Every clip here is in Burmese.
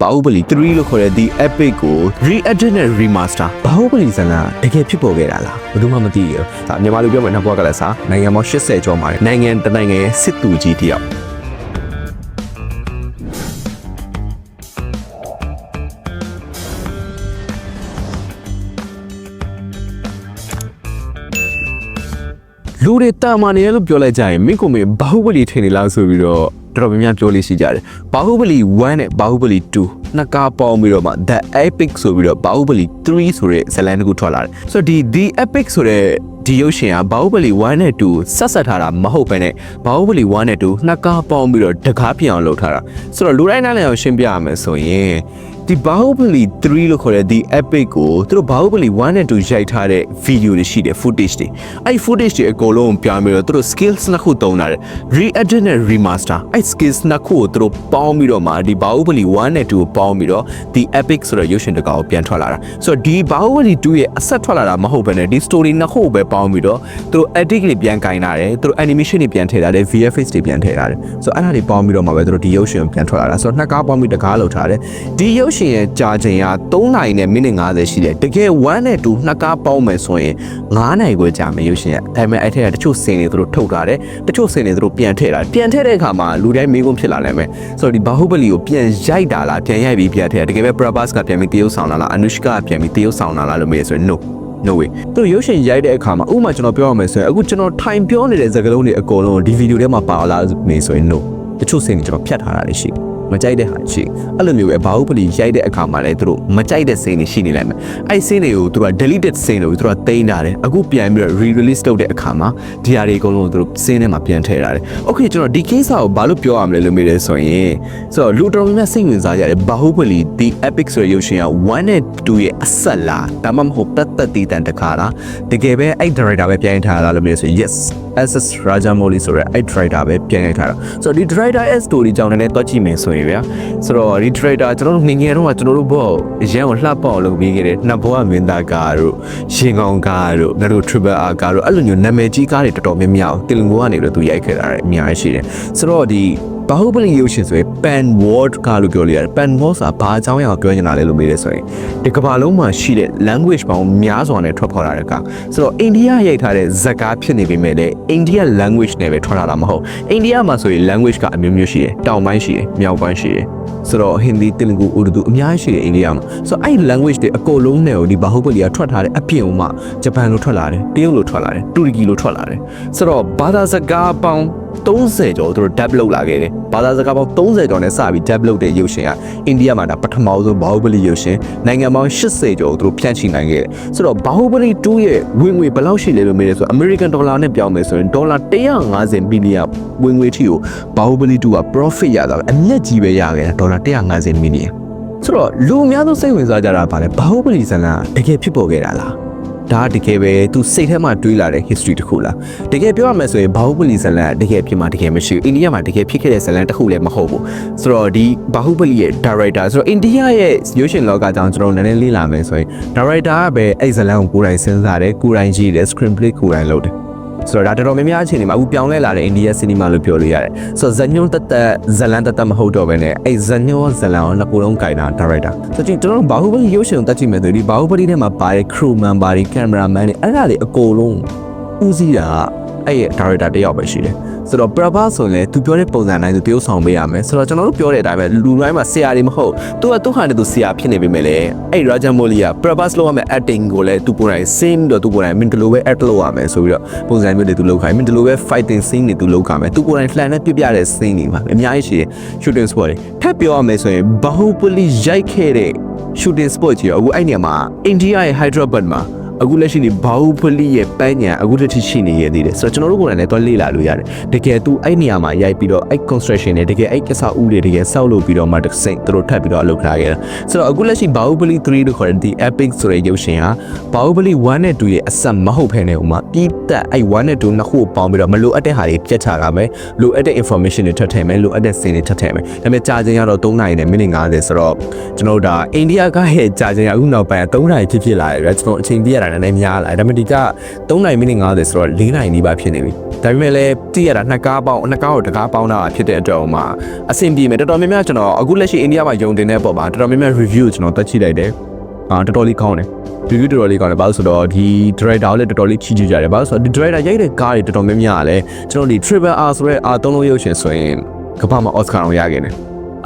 ဘာဟုပလီ3လို့ခေါ်တဲ့ The Epic ကို re-edit နဲ့ remaster ဘာဟုပလီဇာတ်လမ်းတကယ်ဖြစ်ပေါ်ခဲ့တာလားဘယ်သူမှမသိဘူးဒါမြန်မာလူပြောမယ်နှစ်ဘွားကလည်းစားနိုင်ငံပေါင်း80ကျော်မှာနိုင်ငံတစ်နိုင်ငံရဲ့စစ်သူကြီးတယောက် လူတွေတာမာနေရလို့ပြောလိုက်ကြရင်မင်းကိုမေဘာဟုပလီထင်နေလားဆိုပြီးတော့တော်တော်များများပြောလို့ရှိကြတယ်ဘာဟုပလီ1နဲ့ဘာဟုပလီ2နှစ်ကားပေါင်းပြီးတော့မှ The Epic ဆိုပြီးတော့ဘာဟုပလီ3ဆိုတဲ့ဇာတ်လမ်းတစ်ခုထွက်လာတယ်ဆိုတော့ဒီ The Epic ဆိုတဲ့ဒီရုပ်ရှင်ကဘာဟုပလီ1နဲ့2ဆက်ဆက်ထားတာမဟုတ်ဘဲနဲ့ဘာဟုပလီ1နဲ့2နှစ်ကားပေါင်းပြီးတော့တကားပြအောင်လုပ်ထားတာဆိုတော့လူတိုင်းနားလည်အောင်ရှင်းပြရမယ်ဆိုရင် ဒီဘာဟုပလီ3လို့ခေါ်တဲ့ဒီ epic ကိုသူတို့ဘာဟုပလီ1နဲ့2ရိုက်ထားတဲ့ video တွေရှိတယ် footage တွေအဲ့ဒီ footage တွေအကုန်လုံးကိုပြောင်းပြီးတော့သူတို့ skills နှစ်ခုသုံးတာတယ် re-edit နဲ့ remaster အဲ့ skills နှစ်ခုကိုသူတို့ပေါင်းပြီးတော့မှဒီဘာဟုပလီ1နဲ့2ကိုပေါင်းပြီးတော့ဒီ epic ဆိုတဲ့ရုပ်ရှင်တစ်ကောင်ကိုပြန်ထွက်လာတာဆိုတော့ဒီဘာဟုပလီ2ရဲ့အဆက်ထွက်လာတာမဟုတ်ဘဲနဲ့ဒီ story နှစ်ခုကိုပဲပေါင်းပြီးတော့သူတို့ edit တွေပြန်ကင်လာတယ်သူတို့ animation တွေပြန်ထည့်လာတယ် VFX တွေပြန်ထည့်လာတယ်ဆိုတော့အဲ့ဒါတွေပေါင်းပြီးတော့မှပဲသူတို့ဒီရုပ်ရှင်ကိုပြန်ထွက်လာတာဆိုတော့နှစ်ကားပေါင်းပြီးတစ်ကားလောက်ထားတယ်ဒီရုပ်ရှင်ရဲ့ကြာချိန်က3နိုင်နဲ့မိနစ်50ရှိတယ်တကယ်1နဲ့2နှစ်ကားပေါင်းမယ်ဆိုရင်9နိုင်ခွဲကြာမယ်ရုပ်ရှင်ကဒါပေမဲ့အဲ့ထက်ကတချို့စင်တွေသူတို့ထုတ်ထားတယ်တချို့စင်တွေသူတို့ပြန်ထည့်လာတယ်ပြန်ထည့်တဲ့အခါမှာလူတိုင်းမေးခွန်းဖြစ်လာနိုင်မယ်ဆိုတော့ဒီဘာဟုပလီကိုပြန်ရိုက်တာလားပြန်ရိုက်ပြီးပြန်ထည့်တကယ်ပဲ Prabhas ကပြန်ပြီးတရုပ်ဆောင်လာလား Anushka ကပြန်ပြီးတရုပ်ဆောင်လာလားလို့မေးရဆိုရင် no no way သူတို့ရုပ်ရှင်ရိုက်တဲ့အခါမှာဥပမာကျွန်တော်ပြောရမယ်ဆိုရင်အခုကျွန်တော်ထိုင်ပြောနေတဲ့စကားလုံးတွေအကုန်လုံးဒီဗီဒီယိုထဲမှာပါလာမေးဆိုရင် no တချို့စင်တွေကျွန်တော်ဖြတ်ထားတာတွေရှိတယ် မကြိုက်တဲ့ဟာရှိအဲ့လိုမျိုးပဲဘာဟုပလီရိုက်တဲ့အခါမှာလည်းသူတို့မကြိုက်တဲ့စိန်တွေရှိနေလိုက်မယ်အဲ့စိန်တွေကိုသူတို့က deleted စိန်တွေကိုသူတို့ကတိန်းထားတယ်အခုပြန်ပြီးတော့ re-release လုပ်တဲ့အခါမှာဒီဟာတွေအကုန်လုံးသူတို့စိန်ထဲမှာပြန်ထည့်ထားတယ် okay ကျွန်တော်ဒီ case ကိုဘာလို့ပြောရမလဲလို့မေးတယ်ဆိုရင်ဆိုတော့လူတော်များများစိတ်ဝင်စားကြတယ်ဘာဟုပလီ the epic ဆိုတဲ့ရုပ်ရှင်က1နဲ့2ရဲ့အဆက်လားဒါမှမဟုတ်တတ်တတ်တည်တန်တခါလားတကယ်ပဲအဲ့ director ပဲပြန်ထားတာလို့မေးတယ်ဆိုရင် yes SS Rajamouli ဆိုတဲ့အဲ့ director ပဲပြန်ရိုက်ထားတာဆိုတော့ဒီ director ရဲ့ story ကြောင့်လည်းတွက်ကြည့်မယ်ဆိုရင်ဗျာဆိုတော့ဒီ director ကျွန်တော်တို့ငငယ်တော့ကျွန်တော်တို့ဘောအရန်ကိုလှပအောင်လုပ်ပြီးခဲ့တယ်နှစ်ဘောကမင်းသားကားတို့ရှင်ကောင်ကားတို့ငါတို့ triple R ကားတို့အဲ့လိုမျိုးနာမည်ကြီးကားတွေတော်တော်များများကိုတင်လူကနေတော့သူရိုက်ခဲ့တာအများကြီးရှိတယ်ဆိုတော့ဒီ ဘာဟုပလီရုပ်ရှင်ဆိုရင် pan word ကလို့ပြောလို့ရတယ် pan word ဆိုတာဘာအကြောင်းအရာကိုပြောနေတာလဲလို့မေးတယ်ဆိုရင်ဒီကမ္ဘာလုံးမှာရှိတဲ့ language ပေါင်းများစွာနဲ့ထွက်ပေါ်လာတဲ့ကဆိုတော့အိန္ဒိယရိုက်ထားတဲ့ဇာတ်ကားဖြစ်နေပေမဲ့လည်းအိန္ဒိယ language နဲ့ပဲထွက်လာတာမဟုတ်အိန္ဒိယမှာဆိုရင် language ကအမျိုးမျိုးရှိတယ်တောင်ပိုင်းရှိတယ်မြောက်ပိုင်းရှိတယ်ဆိုတော့ဟင်ဒီတင်လူကူဥဒူအများကြီးရှိတယ်အိန္ဒိယမှာဆိုတော့အဲ့ language တွေအကုန်လုံးနဲ့ကိုဒီဘာဟုပလီကထွက်ထားတဲ့အပြင်ဥမှာဂျပန်လိုထွက်လာတယ်တရုတ်လိုထွက်လာတယ်တူရကီလိုထွက်လာတယ်ဆိုတော့ဘာသာစကားပေါင်း 30ကျော်သူတို့ develop လာခဲ့တယ်ဘာသာစကားပေါင်း30ကျော်နဲ့စပြီး develop တဲ့ရုပ်ရှင်ကအိန္ဒိယမှာဒါပထမဆုံးဘာဟုပလီရုပ်ရှင်နိုင်ငံပေါင်း80ကျော်သူတို့ဖြန့်ချိနိုင်ခဲ့တယ်ဆိုတော့ဘာဟုပလီ2ရဲ့ဝင်ငွေဘယ်လောက်ရှိလဲလို့မေးတယ်ဆိုတော့ American dollar နဲ့ပြောင်းမယ်ဆိုရင်ဒေါ်လာ150မီလီယံဝင်ငွေထိကိုဘာဟုပလီ2က profit ရတာပဲအမျက်ကြီးပဲရခဲ့တာဒေါ်လာ150မီလီယံဆိုတော့လူအများဆုံးစိတ်ဝင်စားကြတာဗာလဲဘာဟုပလီဇလန်တကယ်ဖြစ်ပေါ်ခဲ့တာလား ဒါတကယ်ပဲသူစိတ်ထဲမှာတွေးလာတဲ့ history တစ်ခုလားတကယ်ပြောရမယ်ဆိုရင်ဘာဟုပလီဇလန်တကယ်ဖြစ်မှာတကယ်မရှိဘူးအိန္ဒိယမှာတကယ်ဖြစ်ခဲ့တဲ့ဇလန်တစ်ခုလည်းမဟုတ်ဘူးဆိုတော့ဒီဘာဟုပလီရဲ့ director ဆိုတော့အိန္ဒိယရဲ့ရုပ်ရှင်လောကကြောင့်ကျွန်တော်နည်းနည်းလေ့လာမယ်ဆိုရင် director ကပဲအဲ့ဇလန်ကိုကိုယ်တိုင်စဉ်းစားတယ်ကိုယ်တိုင်ရေးတယ် screenplay ကိုယ်တိုင်လုပ်တယ် ဆိုတော့ဒါတော်တော်များများအချိန်တွေမှာအခုပြောင်းလဲလာတဲ့အိန္ဒိယ cinema လို့ပြောလို့ရတယ်ဆိုတော့ဇညွန်းတက်တက်ဇလန်တက်တက်မဟုတ်တော့ဘဲနဲ့အဲ့ဇညွန်းဇလန်ကိုနှစ်ခုလုံးကြိုင်တာ director ဆိုတော့ကျွန်တော်တို့ဘာဟုပလီရုပ်ရှင်ကိုတက်ကြည့်မယ်ဆိုဒီဘာဟုပလီထဲမှာပါတဲ့ crew member တွေ cameraman တွေအဲ့ဒါတွေအကုန်လုံးဦးစီးတာကအဲ့ရဲ့ director တစ်ယောက်ပဲရှိတယ် ဆိုတော့ Prabha ဆိုရင်လည်းသူပြောတဲ့ပုံစံတိုင်းသူတရုပ်ဆောင်ပေးရမယ်ဆိုတော့ကျွန်တော်တို့ပြောတဲ့အတိုင်းပဲလူတိုင်းမှာဆရာတွေမဟုတ်သူကသူ့ဟာနဲ့သူဆရာဖြစ်နေပေမဲ့လည်းအဲ့ Rajamouli က Prabha လောက်ရမယ် acting ကိုလည်းသူကိုယ်တိုင် same တော့သူကိုယ်တိုင်မင်းဒီလိုပဲ act လုပ်ရမယ်ဆိုပြီးတော့ပုံစံမျိုးတွေသူလုပ်ခိုင်းမင်းဒီလိုပဲ fighting scene တွေသူလုပ်ခိုင်းမယ်သူကိုယ်တိုင် plan နဲ့ပြပြတဲ့ scene တွေပါအများကြီးရှိတယ် shooting spot တွေထပ်ပြောရမယ်ဆိုရင် Bahubali ရိုက်ခဲ့တဲ့ shooting spot ကြီးရောအခုအဲ့နေရာမှာ India ရဲ့ Hyderabad မှာ အခုလက်ရှိနေဘာဟုပလီရဲ့ပန်းညာအခုတစ်ထိရှိနေရသေးတယ်ဆိုတော့ကျွန်တော်တို့ကိုယ်တိုင်လည်းတော့လေ့လာလို့ရတယ်တကယ်သူအဲ့နေရာမှာရိုက်ပြီးတော့အဲ့ construction တွေတကယ်အဲ့ကစားဦးတွေတကယ်စောက်လုပ်ပြီးတော့မှတစ်စိမ့်သူတို့ထပ်ပြီးတော့အလုပ်ထားခဲ့တာဆိုတော့အခုလက်ရှိဘာဟုပလီ3လို့ခေါ်တဲ့ဒီ epic ဆိုတဲ့ရုပ်ရှင်ဟာဘာဟုပလီ1နဲ့2ရဲ့အဆက်မဟုတ်ဖ ೇನೆ ဥမာပြီးတက်အဲ့1နဲ့2နှစ်ခုကိုပေါင်းပြီးတော့မလိုအပ်တဲ့ဟာတွေပြတ်ချတာမယ်လိုအပ်တဲ့ information တွေထပ်ထည့်မယ်လိုအပ်တဲ့ scene တွေထပ်ထည့်မယ်ဒါပေမဲ့ကြာချိန်ကတော့3နာရီနဲ့မိနစ်50ဆိုတော့ကျွန်တော်တို့ဒါအိန္ဒိယကရဲ့ကြာချိန်ကအခုနောက်ပိုင်း3နာရီဖြစ်ဖြစ်လာတယ်ဗျကျွန်တော်အချိန်ပြရတာတာနဲ့များလာဒါပေမဲ့ဒီက3နိုင်မိနစ်50ဆိုတော့4နိုင်နီးပါဖြစ်နေပြီဒါပေမဲ့လည်းတည့်ရတာနှစ်ကားပေါင်းနှစ်ကားကိုတစ်ကားပေါင်းတာဖြစ်တဲ့အတွက်ဟိုမှာအဆင်ပြေမယ်တော်တော်များများကျွန်တော်အခုလက်ရှိအိန္ဒိယမှာယုံတင်တဲ့ပုံမှာတော်တော်များများ review ကျွန်တော်တက်ကြည့်လိုက်တယ်အာတော်တော်လေးကောင်းတယ် review တော်တော်လေးကောင်းတယ်ဘာလို့ဆိုတော့ဒီ director ကိုလည်းတော်တော်လေးချီးကျူးကြတယ်ဘာလို့ဆိုတော့ဒီ director ရိုက်တဲ့ကားတွေတော်တော်များများကလည်းကျွန်တော်ဒီ triple R ဆိုတဲ့ R သုံးလုံးရုပ်ရှင်ဆိုရင်ကမ္ဘာမှာ Oscar အောင်ရခဲ့တယ်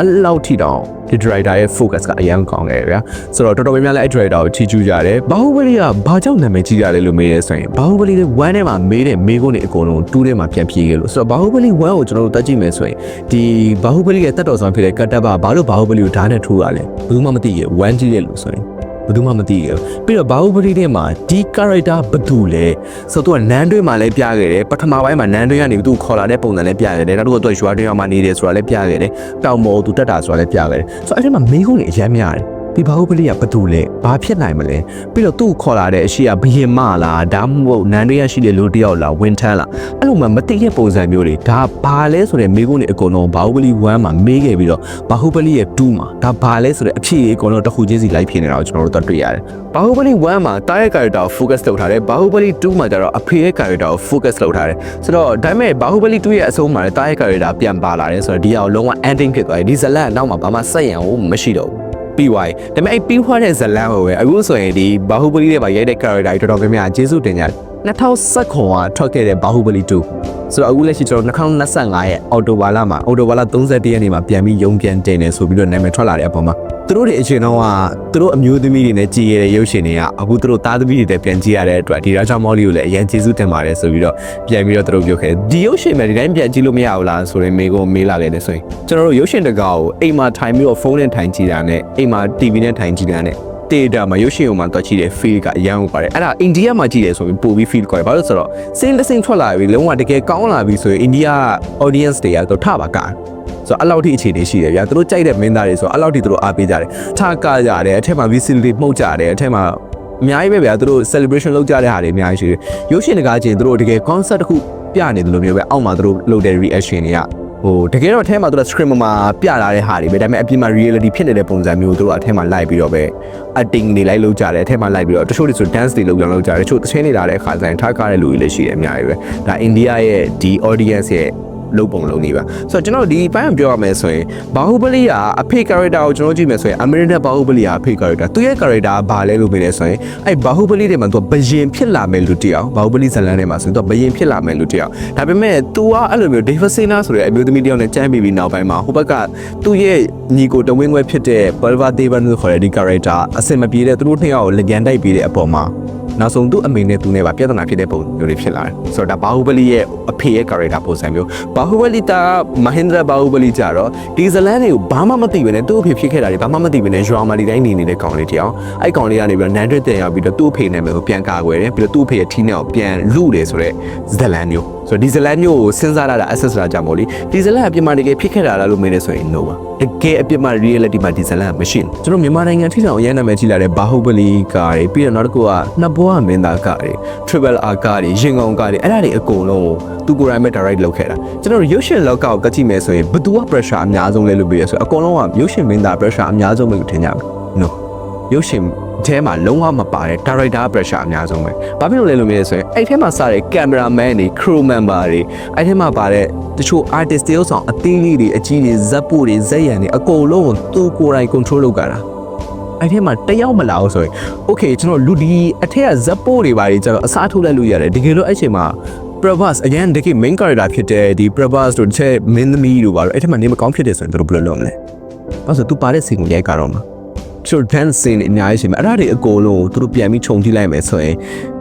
အလောက်ထိတောင်ဒီ director ရဲ့ focus ကအရင်ကောင်းခဲ့တယ်ဗျာဆိုတော့တော်တော်များများလည်းအဲ့ director ကိုချီးကျူးကြတယ်ဘာဟုဘလီကဘာကြောင့်နာမည်ကြီးကြလဲလို့မေးရဲဆိုရင်ဘာဟုဘလီရဲ့1ထဲမှာမေးတဲ့မေးခွန်းတွေအကုန်လုံး2ထဲမှာပြန်ပြေးခဲ့လို့ဆိုတော့ဘာဟုဘလီ1ကိုကျွန်တော်တို့တက်ကြည့်မယ်ဆိုရင်ဒီဘာဟုဘလီရဲ့တက်တော်ဆောင်ဖြစ်တဲ့ကတ်တပ်ပါဘာလို့ဘာဟုဘလီကိုဓာတ်နဲ့ထိုးရလဲဘယ်သူမှမသိရဲ့1ကြည့်တဲ့လို့ဆိုရင် ဘယ်သူမှမသိဘူးပြီးတော့ဘာဟုပတိတဲ့မှာဒီ character ဘယ်သူလဲဆိုတော့သူကနန်းတွင်းမှာလည်းပြခဲ့တယ်ပထမပိုင်းမှာနန်းတွင်းကနေသူ့ခေါ်လာတဲ့ပုံစံလည်းပြခဲ့တယ်နောက်တစ်ခုကသူကရွာတွင်းမှာနေတယ်ဆိုတာလည်းပြခဲ့တယ်တောင်မော်သူတက်တာဆိုတာလည်းပြခဲ့တယ်ဆိုတော့အဲ့ဒီမှာမင်းကုန်းတွေအများများတယ် ဒီဘာဟုပလိကဘသူလဲဘာဖြစ်နိုင်မလဲပြီးတော့သူ့ခေါ်လာတဲ့အရှိကဘယင်မလားဒါမှမဟုတ်နန်းရရရှိတဲ့လူတစ်ယောက်လားဝင်ထမ်းလားအဲ့လိုမှမသိတဲ့ပုံစံမျိုးတွေဒါဘာလဲဆိုတဲ့မိကုန်းတွေအကုန်လုံးဘာဟုပလိ1မှာမေးခဲ့ပြီးတော့ဘာဟုပလိရဲ့2မှာဒါဘာလဲဆိုတဲ့အဖြစ်အကုန်လုံးတစ်ခုချင်းစီလိုက်ဖြစ်နေတာကိုကျွန်တော်တို့တွေ့ရတယ်ဘာဟုပလိ1မှာတားရဲ့ character ကို focus လုပ်ထားတယ်ဘာဟုပလိ2မှာကျတော့အဖေရဲ့ character ကို focus လုပ်ထားတယ်ဆိုတော့ဒါပေမဲ့ဘာဟုပလိ2ရဲ့အဆုံးမှာလည်းတားရဲ့ character ပြန်ပါလာတယ်ဆိုတော့ဒီအောင်လုံးဝ ending ဖြစ်သွားတယ်ဒီဇလန်နောက်မှာဘာမှစက်ရံကိုမရှိတော့ဘူး ပြီးသွားပြီဒါပေမဲ့အဲ့ပြီးသွားတဲ့ဇလန်ကိုပဲအခုဆိုရင်ဒီဘာဟုပလိတွေပါရိုက်တဲ့ character တွေတော်တော်များများကျေးဇူးတင်ကြတယ် 2019ကထွက်ခဲ့တဲ့ဘာဟုပလိ2ဆိုတော့အခုလက်ရှိကျွန်တော်2025ရဲ့အော်တိုဘာလမှာအော်တိုဘာလ31ရက်နေ့မှာပြန်ပြီးရုံပြန်တင်နေဆိုပြီးတော့နာမည်ထွက်လာတဲ့အပေါ်မှာသူတို့တွေအချိန်တော့ကသူတို့အမျိုးသမီးတွေနဲ့ကြည်ရတဲ့ရုပ်ရှင်တွေကအခုသူတို့သားသမီးတွေနဲ့ပြန်ကြည့်ရတဲ့အတွက်ဒီရာချောင်းမော်လီကိုလည်းအရင်ကျေးဇူးတင်ပါတယ်ဆိုပြီးတော့ပြန်ပြီးတော့သူတို့ပြောခဲ့ဒီရုပ်ရှင်မှာဒီတိုင်းပြန်ကြည့်လို့မရဘူးလားဆိုရင်မေကိုမေးလာခဲ့တယ်ဆိုရင်ကျွန်တော်တို့ရုပ်ရှင်တကားကိုအိမ်မှာထိုင်ပြီးတော့ဖုန်းနဲ့ထိုင်ကြည့်တာနဲ့အိမ်မှာ TV နဲ့ထိုင်ကြည့်တာနဲ့ တေတာမှာရုပ်ရှင်ုံမှာတွားကြည့်တဲ့ feel ကအရန်ကိုပါတယ်အဲ့ဒါအိန္ဒိယမှာကြည့်တယ်ဆိုရင်ပိုပြီး feel ကိုရဘာလို့ဆိုတော့စင်းတစ်စင်းထွက်လာပြီလုံးဝတကယ်ကောင်းလာပြီဆိုရင်အိန္ဒိယ audience တွေကတော့ထပါကားဆိုတော့အဲ့လောက်ထိအခြေအနေရှိတယ်ဗျာသူတို့ကြိုက်တဲ့မင်းသားတွေဆိုတော့အဲ့လောက်ထိသူတို့အားပေးကြတယ်ထားကကြတယ်အထက်မှာ VCD တွေမှုတ်ကြတယ်အထက်မှာအများကြီးပဲဗျာသူတို့ celebration လုပ်ကြတဲ့ဟာတွေအများကြီးရှိတယ်ရုပ်ရှင်တကားချင်းသူတို့တကယ် concert တစ်ခုပြနေတယ်လို့မျိုးပဲအောက်မှာသူတို့လုပ်တဲ့ reaction တွေက ဟိုတကယ်တော့အထဲမှာသူက screen မှာပြလာတဲ့ဟာတွေပဲဒါပေမဲ့အပြင်မှာ reality ဖြစ်နေတဲ့ပုံစံမျိုးသူတို့အထဲမှာလိုက်ပြီးတော့ပဲ acting တွေလိုက်လုပ်ကြတယ်အထဲမှာလိုက်ပြီးတော့တချို့တွေဆို dance တွေလုပ်ကြလုပ်ကြတယ်တချို့သချင်းတွေလာတဲ့အခါကျရင်ထားကားတဲ့လူတွေလည်းရှိတယ်အများကြီးပဲဒါအိန္ဒိယရဲ့ဒီ audience ရဲ့ လုံးပုံလုံးနေပါဆိုတော့ကျွန်တော်ဒီဘိုင်းပြောရမယ်ဆိုရင်ဘာဟုပလိကအဖေ character ကိုကျွန်တော်ကြည့်မယ်ဆိုရင်အမေရိကန်ဘာဟုပလိကအဖေ character သူရဲ့ character ကဘာလဲလို့ပြောလဲဆိုရင်အဲ့ဘာဟုပလိတွေမှာသူကဘယင်ဖြစ်လာမယ်လူတယောက်ဘာဟုပလိဇလန်ထဲမှာဆိုရင်သူကဘယင်ဖြစ်လာမယ်လူတယောက်ဒါပေမဲ့ तू ကအဲ့လိုမျိုး David Sena ဆိုတဲ့အမျိုးသမီးတယောက်နဲ့ကြမ်းပြီးပြီးနောက်ပိုင်းမှာဟိုဘက်ကသူ့ရဲ့ညီကိုတဝင်းခွဲဖြစ်တဲ့ Palva Devan လို့ခေါ်တဲ့ဒီ character အစင်မပြေတဲ့သူတို့နှစ်ယောက်ကိုလက်ကျန်တိုက်ပြီးတဲ့အပေါ်မှာ နောက်ဆုံးသူ့အမေနဲ့သူနဲ့ပါပြဿနာဖြစ်တဲ့ပုံမျိုးတွေဖြစ်လာတယ်ဆိုတော့ဒါဘာဟုပလိရဲ့အဖေရဲ့ character ပုံစံမျိုးဘာဟုပလိတာမဟင်ဒရာဘာဟုပလိကြတော့ဒီဇလန်တွေကိုဘာမှမသိဘဲနဲ့သူ့အဖေဖြစ်ခဲ့တာတွေဘာမှမသိဘဲနဲ့ရွာမာလီတိုင်းနေနေတဲ့ကောင်လေးတယောက်အဲ့ကောင်လေးကနေပြီးတော့နန်ဒရစ်တင်ရောက်ပြီးတော့သူ့အဖေနဲ့မျိုးပြန်ကာကွယ်တယ်ပြီးတော့သူ့အဖေရဲ့ထီးနဲ့ကိုပြန်လူတယ်ဆိုတော့ဇလန်မျိုးဆိုတော့ဒီဇလန်မျိုးကိုစဉ်းစားရတာ access လာကြမို့လေဒီဇလန်အပြစ်မှတကယ်ဖြစ်ခဲ့တာလားလို့မေးနေဆိုရင် no ပါတကယ်အပြစ်မှ reality မှာဒီဇလန်မရှိဘူးကျွန်တော်မြန်မာနိုင်ငံထိတောင်အရင်နာမည်ကြီးလာတဲ့ဘာဟုပလီကားတွေပြီးတော့နောက်တစ်ခုကနှစ်ဘွားမင်းသားကားတွေ triple R ကားတွေရင်ကုန်ကားတွေအဲ့ဒါတွေအကုန်လုံးကိုသူကိုယ်တိုင်ပဲ direct လုပ်ခဲ့တာကျွန်တော်တို့ရုပ်ရှင်လောကကိုကကြည့်မယ်ဆိုရင်ဘသူက pressure အများဆုံးလဲလို့ပြောရဆိုအကုန်လုံးကရုပ်ရှင်မင်းသား pressure အများဆုံးပဲလို့ထင်ကြတယ် no ရုပ်ရှင် အဲမှာလုံးဝမပါတဲ့ director pressure အများဆုံးပဲ။ဘာဖြစ်လို့လဲလို့မြင်လဲဆိုရင်အဲ့ထဲမှာစတဲ့ cameraman တွေ crew member တွေအဲ့ထဲမှာပါတဲ့တချို့ artist တွေဆောင်အသင်းလေးတွေအကြီးတွေဇက်ပို့တွေဇက်ရံတွေအကုန်လုံးကိုသူကိုယ်တိုင် control လုပ်ကြတာ။အဲ့ထဲမှာတယောက်မလာဘူးဆိုရင် okay ကျွန်တော်လူဒီအထက်ကဇက်ပို့တွေပါတွေကျတော့အစားထိုးလိုက်လို့ရတယ်တကယ်လို့အဲ့ချိန်မှာ Prabhas အရင်တကယ် main character ဖြစ်တဲ့ဒီ Prabhas တို့တစ်ချက်မင်းသမီးတို့ပါတော့အဲ့ထက်မှနေမကောင်းဖြစ်တယ်ဆိုရင်တို့ဘယ်လိုလုပ်မလဲ။ဘာလို့ဆိုသူပါတဲ့ scene ကိုရိုက်ကြတော့မှာ ချို dance scene အများကြီးရှိမှာအဲ့ဒါတွေအကုန်လုံးကိုသူတို့ပြန်ပြီးခြုံကြည့်လိုက်မယ်ဆိုရင်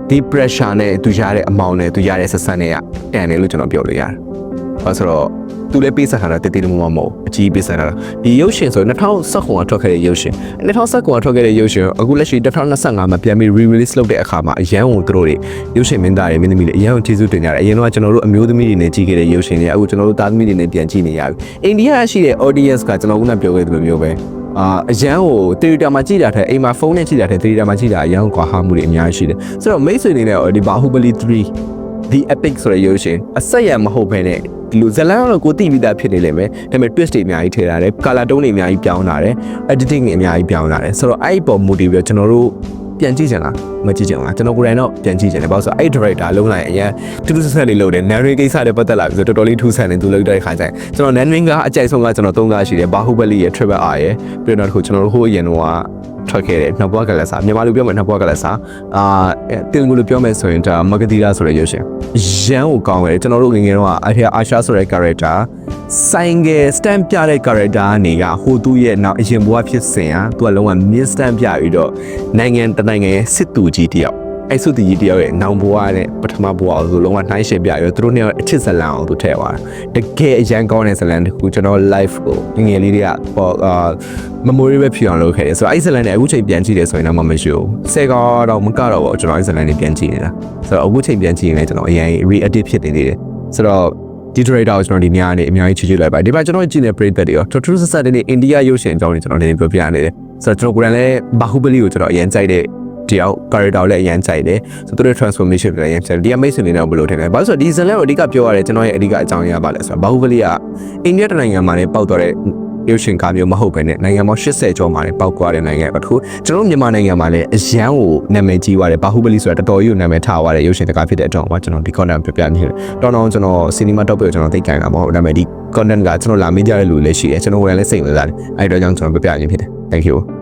ဒီ pressure နဲ့သူရတဲ့အမောင်နဲ့သူရတဲ့ဆက်ဆံတွေကတန်တယ်လို့ကျွန်တော်ပြောလို့ရတယ်။ဘာလို့ဆိုတော့သူလည်းပေးဆက်ထားတာတည်တည်မမမဟုတ်အကြီးပေးဆက်ထားတာဒီရုပ်ရှင်ဆို2019ကထွက်ခဲ့တဲ့ရုပ်ရှင်2019ကထွက်ခဲ့တဲ့ရုပ်ရှင်အခုလက်ရှိ2025မှာပြန်ပြီး re-release လုပ်တဲ့အခါမှာအရန်ကိုသူတို့တွေရုပ်ရှင်မင်းသားတွေမင်းသမီးတွေအရန်ကိုကျေးဇူးတင်ကြတယ်အရင်တော့ကျွန်တော်တို့အမျိုးသမီးတွေနဲ့ကြည့်ခဲ့တဲ့ရုပ်ရှင်တွေအခုကျွန်တော်တို့သားသမီးတွေနဲ့ပြန်ကြည့်နေရပြီအိန္ဒိယရှိတဲ့ audience ကကျွန်တော်ကပြောခဲ့သလိုမျိုးပဲ အာအရန်ကိုတီရီတာမှာကြည့်တာထက်အိမ်မှာဖုန်းနဲ့ကြည့်တာထက်တီရီတာမှာကြည့်တာအရန်ကွာဟာမှုတွေအများကြီးရှိတယ်ဆိုတော့မိတ်ဆွေတွေနဲ့ဒီဘာဟုပလီ3 The Epic ဆိုတဲ့ရုပ်ရှင်အဆက်ရမဟုတ်ဘဲနဲ့ဒီလိုဇလန်ကတော့ကိုတိပြီးသားဖြစ်နေလိမ့်မယ်ဒါပေမဲ့ twist တွေအများကြီးထည့်ထားတယ်ကာလာတုံးတွေအများကြီးပြောင်းလာတယ် editing တွေအများကြီးပြောင်းလာတယ်ဆိုတော့အဲ့ဒီပေါ်မူတည်ပြီးတော့ကျွန်တော်တို့ ပြန်ကြည့်ချင်လားမကြည့်ချင်ဘူးလားကျွန်တော်ကိုယ်တိုင်တော့ပြန်ကြည့်ချင်တယ်ဘာလို့ဆိုတော့အဲ့ director လုံးလိုက်အရင်တူတူဆက်ဆက်လေးလုပ်တယ် narrative ကိစ္စတွေပတ်သက်လာပြီဆိုတော့တော်တော်လေးထူးဆန်းနေသူလုပ်တဲ့ခါကျရင်ကျွန်တော် narrative ကအကြိုက်ဆုံးကကျွန်တော်သုံးကားရှိတယ် Bahubali ရဲ့ Triple R ရဲ့ပြီးတော့နောက်တစ်ခုကျွန်တော်တို့ဟိုအရင်တော့ထွက်ခဲ့တဲ့နှစ်ဘွားကလဆာမြန်မာလိုပြောမယ်နှစ်ဘွားကလဆာအာတင်ကူလိုပြောမယ်ဆိုရင်ဒါမဂဒီရာဆိုတဲ့ရုပ်ရှင်ရန်ကိုကောင်းတယ်ကျွန်တော်တို့ငယ်ငယ်တော့အထက်အာရှာဆိုတဲ့ character ဆိုင်ငယ် stamp ပြတဲ့ character ကနေကဟိုသူ့ရဲ့နောက်အရင်ဘွားဖြစ်စဉ်ဟာသူကလုံးဝ min stamp ပြပြီးတော့နိုင်ငံတနိုင်ငံရဲ့စစ်သူကြီးတယောက် အဲ့စစ်သူကြီးတယောက်ရဲ့နောင်ဘွားနဲ့ပထမဘွားကိုလုံးဝနှိုင်းယှဉ်ပြပြီးတော့သူတို့နှစ်ယောက်အချစ်ဇလံအောင်သူထည့်သွားတာတကယ်အရန်ကောင်းတဲ့ဇလံတစ်ခုကျွန်တော် live ကိုငယ်ငယ်လေးတွေကပေါ့အာ memory ပဲဖြစ်အောင်လုပ်ခဲ့တယ်ဆိုတော့အဲ့ဇလန်နဲ့အခုချိန်ပြန်ကြည့်တယ်ဆိုရင်တော့မမရှိဘူးဆယ်ကတော့မကတော့ဘူးကျွန်တော်အဲ့ဇလန်နဲ့ပြန်ကြည့်နေတာဆိုတော့အခုချိန်ပြန်ကြည့်ရင်လည်းကျွန်တော်အရင် re-edit ဖြစ်နေသေးတယ်ဆိုတော့ဒီ trader ကိုကျွန်တော်ဒီညနေအများကြီးချီချီလိုက်ပါဒီမှာကျွန်တော်ကြည့်နေ break တွေရော total set တွေနဲ့ India ရုပ်ရှင်အကြောင်းတွေကျွန်တော်နေပြောပြနေတယ်ဆိုတော့ကျွန်တော်ကိုယ်တိုင်လည်း Bahubali ကိုကျွန်တော်အရင်ကြိုက်တဲ့ တယောက် character ကိုလည်းအရင်ကြိုက်တယ်ဆိုတော့သူတို့ transformation တွေလည်းအရင်ကြိုက်တယ်ဒီ amazing တွေတော့ဘယ်လိုထင်လဲဘာလို့ဆိုတော့ဒီဇလန်ကိုအဓိကပြောရတဲ့ကျွန်တော်ရဲ့အဓိကအကြောင်းအရာပါလဲဆိုတော့ Bahubali က India တနိုင်ငံမှာလည်းပေါက်တော့တဲ့ရုပ်ရှင်ကားမျိုးမဟုတ်ဘဲနဲ့နိုင်ငံပေါင်း80ကျော်မှာလည်းပောက်ကွာတဲ့နိုင်ငံပဲတစ်ခုကျွန်တော်တို့မြန်မာနိုင်ငံမှာလည်းအရန်ကိုနာမည်ကြီးသွားတယ်ဘာဟုဘလီဆိုတာတော်တော်ကြီးကိုနာမည်ထားသွားတဲ့ရုပ်ရှင်တကားဖြစ်တဲ့အကြောင်းကကျွန်တော်ဒီ content ပြပြနေတယ်တော်တော်ကျွန်တော် cinema top ကိုကျွန်တော်သိကြတာမဟုတ်ဒါပေမဲ့ဒီ content ကကျွန်တော်လာမေးကြတဲ့လူလည်းရှိတယ်ကျွန်တော်ဝင်လည်းစိတ်ဝင်စားတယ်အဲဒီတော့ကြောင့်ကျွန်တော်ပြပြရင်းဖြစ်တယ် thank you